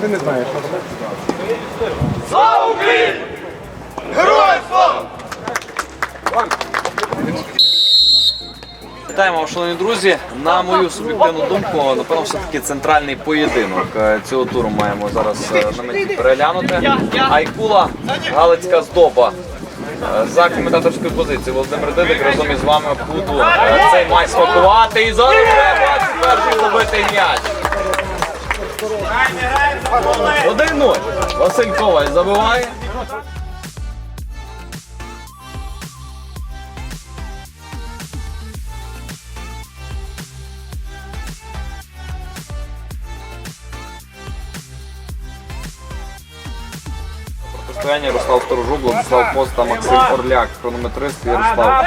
Ти не знаєш. Вітаємо, шановні друзі. На мою суб'єктивну думку, напевно, все-таки центральний поєдинок е, цього туру маємо зараз е, на меті переглянути. Айкула, Галицька здоба. За коментаторською позицією Володимир Дидик разом із вами буду е, цей матч спакувати І зараз перший забитий м'яч. 1-0. Василь Коваль забиває. Протистояння Ярослав Сторожук, Владислав Пост та Максим Орляк. Хронометрист Ярослав.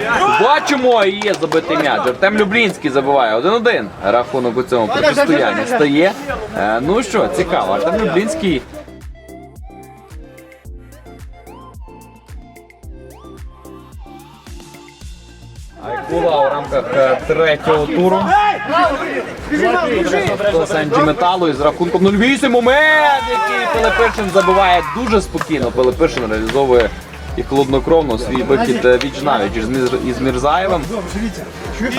Е, Бачимо, і є забитий м'яч. Артем Люблінський забиває 1-1. Рахунок у цьому протистоянні стає. Е, Ну що, цікаво, Артем Люблінський. Айкула у рамках е, третього туру. Санджі Металу із рахунком 0-8. Момент, який Пилипишин забиває дуже спокійно. Пилипишин реалізовує і холоднокровно свій вихід е, віч навіч із Мірзаєвим.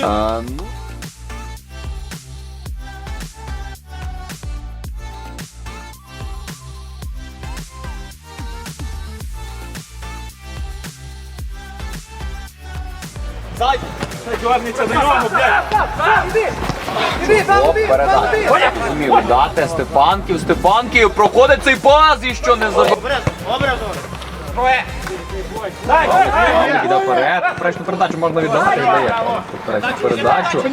А, ну, Оп, передача. Зумів дати Степанків. Степанків проходить цей пас і що не забив. Іде вперед. Поперечну передачу можна віддавати, віддає. Поперечну передачу.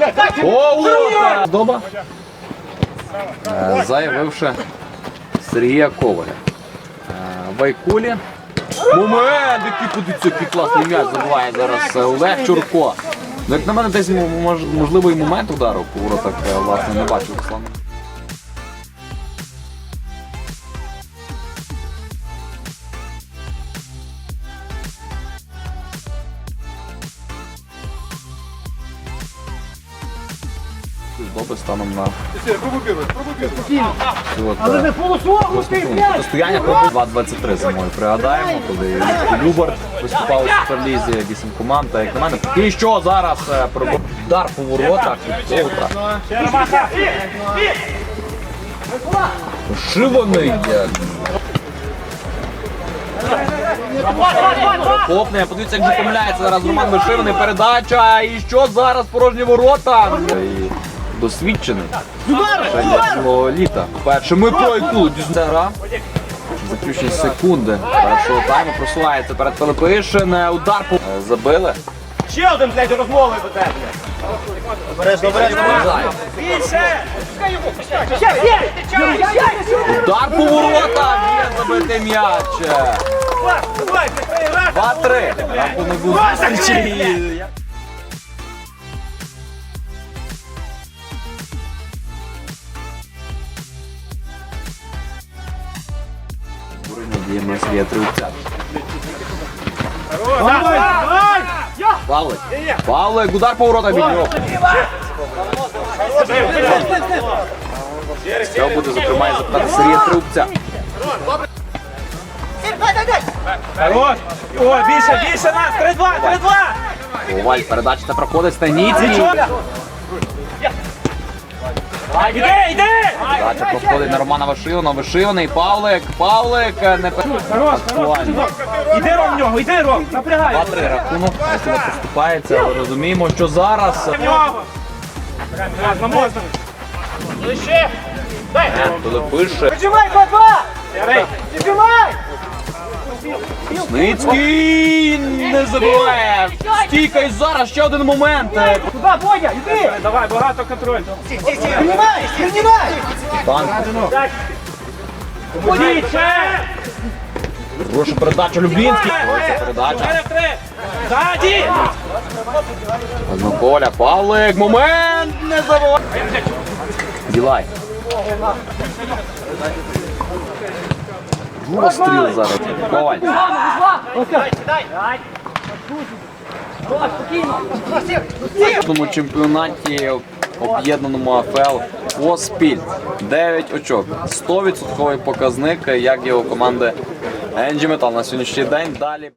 О, ура! Доба. Е, Заявивши Сергія Коваля. Е, Вайкулі. Момент, який подивіться, який класний м'яч забиває зараз е, Олег Чурко. Ну, як на мене, десь можливий момент удару по е, власне, не бачив Руслан. Доби станом на Але не Постояння про 2-23 зимою пригадаємо, коли Любар виступав у Суперлізі, 8 команд, та як на мене. І що зараз е, пробив удар по воротах від Колтра. Шиваний як. Хлопне, подивіться, як же помиляється зараз Роман Вишиваний, передача. І що зараз порожні ворота? І Досвідчений. Ще цілого літа. Перше ми про яку дізна гра. Заключні секунди першого тайму просувається перед Пилипишин. Удар по Е, забили. Ще один, блядь, розмовою до тебе. Більше! Удар по воротах. Є забитий м'яч. 2-3. Рахунок був зустрічі. Тривця. Давай! Давай! Павлик. Павлик, удар по воротах від нього. Буде, зокрема, і запитати Сергія Трубця. Хорош! О, більше, більше нас! 3-2, 3-2! Коваль, передача та проходить Станіцький. Іди, іди! Передача проходить на Романа Вишивана. Вишиваний, Павлик, Павлик. е, Не Актуально. Іди, Ром, в нього, йди Ром! Напрягай! 2-3 рахунок. Весело поступається, але розуміємо, що зараз Лише! В нього! Можна, можна! Пилипише. Піджимай, 2-2! Піджимай! Ницький не забуває. Стійка і зараз ще один момент. Куди, Бодя, іди! Давай, багато контроль. Приймай, приймай! Танк. Більше! Хороша передача Люблінський. Передача. 4-3! Коля, Павлик, момент не забуває. Ділай. Розстріл зараз. Коваль. В цьому чемпіонаті об'єднаному АФЛ поспіль 9 очок. 100% показник, як його команди Енджі Метал на сьогоднішній день. Далі.